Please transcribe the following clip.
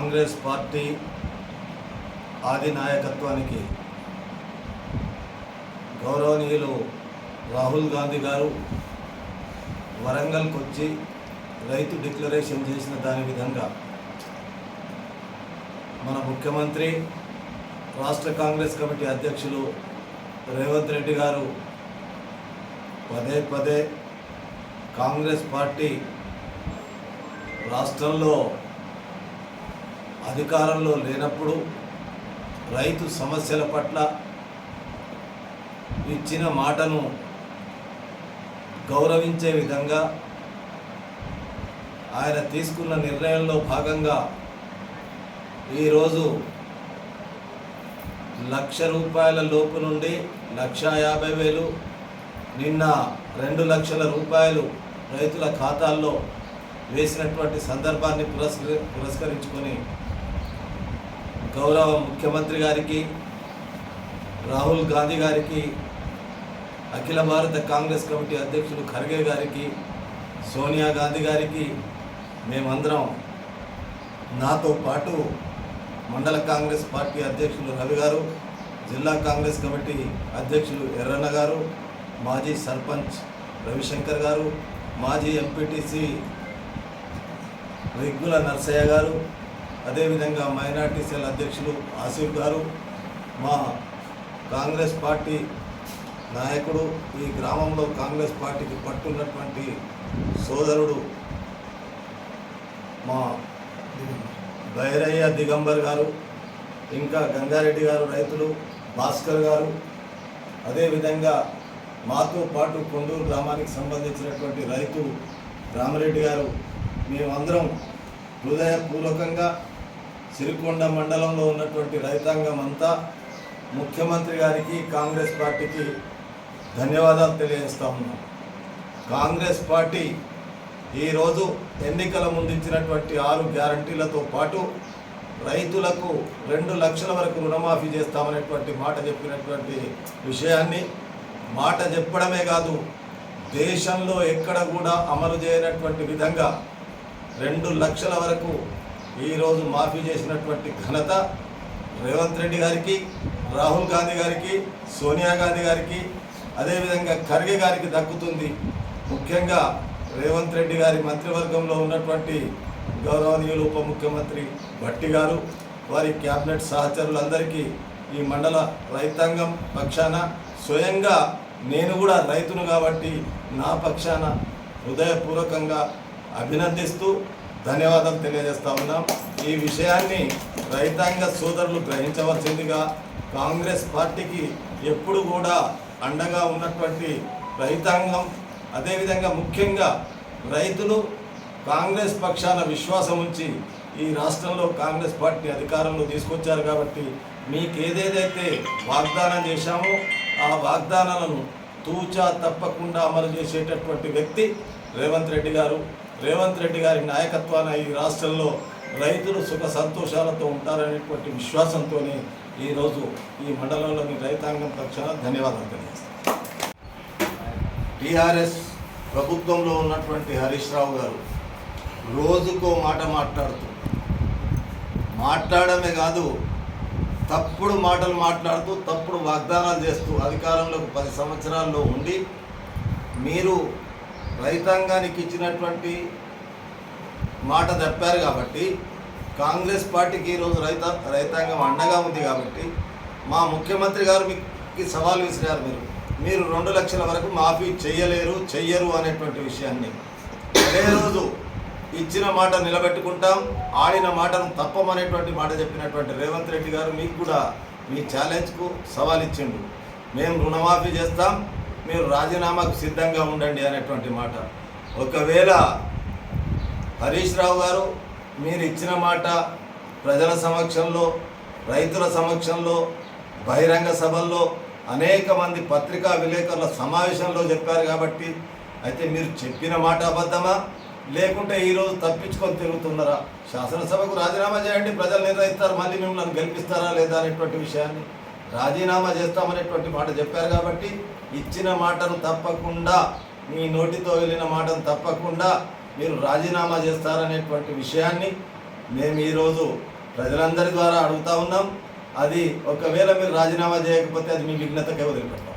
Congress party ఆది నాయకత్వానికి గౌరవనీయులు రాహుల్ గాంధీ గారు వరంగల్కి వచ్చి రైతు డిక్లరేషన్ చేసిన దాని విధంగా మన ముఖ్యమంత్రి రాష్ట్ర కాంగ్రెస్ కమిటీ అధ్యక్షులు రేవంత్ రెడ్డి గారు పదే పదే కాంగ్రెస్ పార్టీ రాష్ట్రంలో అధికారంలో లేనప్పుడు రైతు సమస్యల పట్ల ఇచ్చిన మాటను గౌరవించే విధంగా ఆయన తీసుకున్న నిర్ణయంలో భాగంగా ఈరోజు లక్ష రూపాయల లోపు నుండి లక్ష యాభై వేలు నిన్న రెండు లక్షల రూపాయలు రైతుల ఖాతాల్లో వేసినటువంటి సందర్భాన్ని పురస్కరి పురస్కరించుకొని గౌరవ ముఖ్యమంత్రి గారికి రాహుల్ గాంధీ గారికి అఖిల భారత కాంగ్రెస్ కమిటీ అధ్యక్షులు ఖర్గే గారికి సోనియా గాంధీ గారికి మేమందరం నాతో పాటు మండల కాంగ్రెస్ పార్టీ అధ్యక్షులు రవి గారు జిల్లా కాంగ్రెస్ కమిటీ అధ్యక్షులు ఎర్రన్న గారు మాజీ సర్పంచ్ రవిశంకర్ గారు మాజీ ఎంపీటీసీ రిగ్గుల నర్సయ్య గారు అదేవిధంగా మైనార్టీ సెల్ అధ్యక్షులు ఆసిఫ్ గారు మా కాంగ్రెస్ పార్టీ నాయకుడు ఈ గ్రామంలో కాంగ్రెస్ పార్టీకి పట్టున్నటువంటి సోదరుడు మా భైరయ్య దిగంబర్ గారు ఇంకా గంగారెడ్డి గారు రైతులు భాస్కర్ గారు అదేవిధంగా మాతో పాటు కొండూరు గ్రామానికి సంబంధించినటువంటి రైతు రామరెడ్డి గారు మేమందరం హృదయపూర్వకంగా సిరికొండ మండలంలో ఉన్నటువంటి రైతాంగం అంతా ముఖ్యమంత్రి గారికి కాంగ్రెస్ పార్టీకి ధన్యవాదాలు తెలియజేస్తా ఉన్నాం. కాంగ్రెస్ పార్టీ ఈరోజు ఎన్నికల ముందించినటువంటి ఆరు గ్యారంటీలతో పాటు రైతులకు రెండు లక్షల వరకు రుణమాఫీ చేస్తామనేటువంటి మాట చెప్పినటువంటి విషయాన్ని మాట చెప్పడమే కాదు దేశంలో ఎక్కడ కూడా అమలు చేయనటువంటి విధంగా రెండు లక్షల వరకు ఈరోజు మాఫీ చేసినటువంటి ఘనత రేవంత్ రెడ్డి గారికి రాహుల్ గాంధీ గారికి సోనియా గాంధీ గారికి అదేవిధంగా ఖర్గే గారికి దక్కుతుంది. ముఖ్యంగా రేవంత్ రెడ్డి గారి మంత్రివర్గంలో ఉన్నటువంటి గౌరవనీయులు ఉప ముఖ్యమంత్రి భట్టి గారు వారి క్యాబినెట్ సహచరులందరికీ ఈ మండల రైతాంగం పక్షాన స్వయంగా నేను కూడా రైతును కాబట్టి నా పక్షాన హృదయపూర్వకంగా అభినందిస్తూ ధన్యవాదాలు తెలియజేస్తా ఉన్నాం. ఈ విషయాన్ని రైతాంగ సోదరులు గ్రహించవలసిందిగా కాంగ్రెస్ పార్టీకి ఎప్పుడు కూడా అండగా ఉన్నటువంటి రైతాంగం అదేవిధంగా ముఖ్యంగా రైతులు కాంగ్రెస్ పక్షాన విశ్వాసం ఉంచి ఈ రాష్ట్రంలో కాంగ్రెస్ పార్టీ అధికారంలో తీసుకొచ్చారు కాబట్టి మీకు ఏదేదైతే వాగ్దానం చేశామో ఆ వాగ్దానాలను తూచా తప్పకుండా అమలు చేసేటటువంటి వ్యక్తి రేవంత్ రెడ్డి గారు. రేవంత్ రెడ్డి గారి నాయకత్వాన ఈ రాష్ట్రంలో రైతులు సుఖ సంతోషాలతో ఉంటారనేటువంటి విశ్వాసంతోనే ఈరోజు ఈ మండలంలోని రైతాంగం పక్షాన ధన్యవాదాలు తెలియజేస్తాను. టీఆర్ఎస్ ప్రభుత్వంలో ఉన్నటువంటి హరీష్ రావు గారు రోజుకో మాట మాట్లాడుతూ మాట్లాడమే కాదు తప్పుడు మాటలు మాట్లాడుతూ తప్పుడు వాగ్దానాలు చేస్తూ అధికారంలోకి పది సంవత్సరాల్లో ఉండి మీరు రైతాంగానికి ఇచ్చినటువంటి మాట తప్పారు కాబట్టి కాంగ్రెస్ పార్టీకి ఈరోజు రైత రైతాంగం అండగా ఉంది కాబట్టి మా ముఖ్యమంత్రి గారు మీకు సవాల్ విసిరారు మీరు. మీరు రెండు లక్షల వరకు మాఫీ చేయలేరు చెయ్యరు అనేటువంటి విషయాన్ని. అదే రోజు ఇచ్చిన మాట నిలబెట్టుకుంటాం ఆడిన మాటను తప్పమనేటువంటి మాట చెప్పినటువంటి రేవంత్ రెడ్డి గారు మీకు కూడా మీ ఛాలెంజ్కు సవాల్ ఇచ్చిండు. మేము రుణమాఫీ చేస్తాం మీరు రాజీనామాకు సిద్ధంగా ఉండండి అనేటువంటి మాట. ఒకవేళ హరీష్ రావు గారు మీరు ఇచ్చిన మాట ప్రజల సమక్షంలో రైతుల సమక్షంలో బహిరంగ సభల్లో అనేక మంది పత్రికా విలేకరుల సమావేశంలో చెప్పారు కాబట్టి అయితే మీరు చెప్పిన మాట అబద్ధమా? లేకుంటే ఈరోజు తప్పించుకొని తిరుగుతున్నారా? శాసనసభకు రాజీనామా చేయండి ప్రజలు నిర్ణయిస్తారు మళ్ళీ మిమ్మల్ని గెలిపిస్తారా లేదా అనేటువంటి విషయాన్ని రాజీనామా చేస్తామనేటువంటి మాట చెప్పారు కాబట్టి ఇచ్చిన మాటను తప్పకుండా మీ నోటితో వెళ్ళిన మాటను తప్పకుండా మీరు రాజీనామా చేస్తారనేటువంటి విషయాన్ని మేము ఈరోజు ప్రజలందరి ద్వారా అడుగుతా ఉన్నాం. అది ఒకవేళ మీరు రాజీనామా చేయకపోతే అది మీ విఘ్నతకే వదిలిపెట్టాం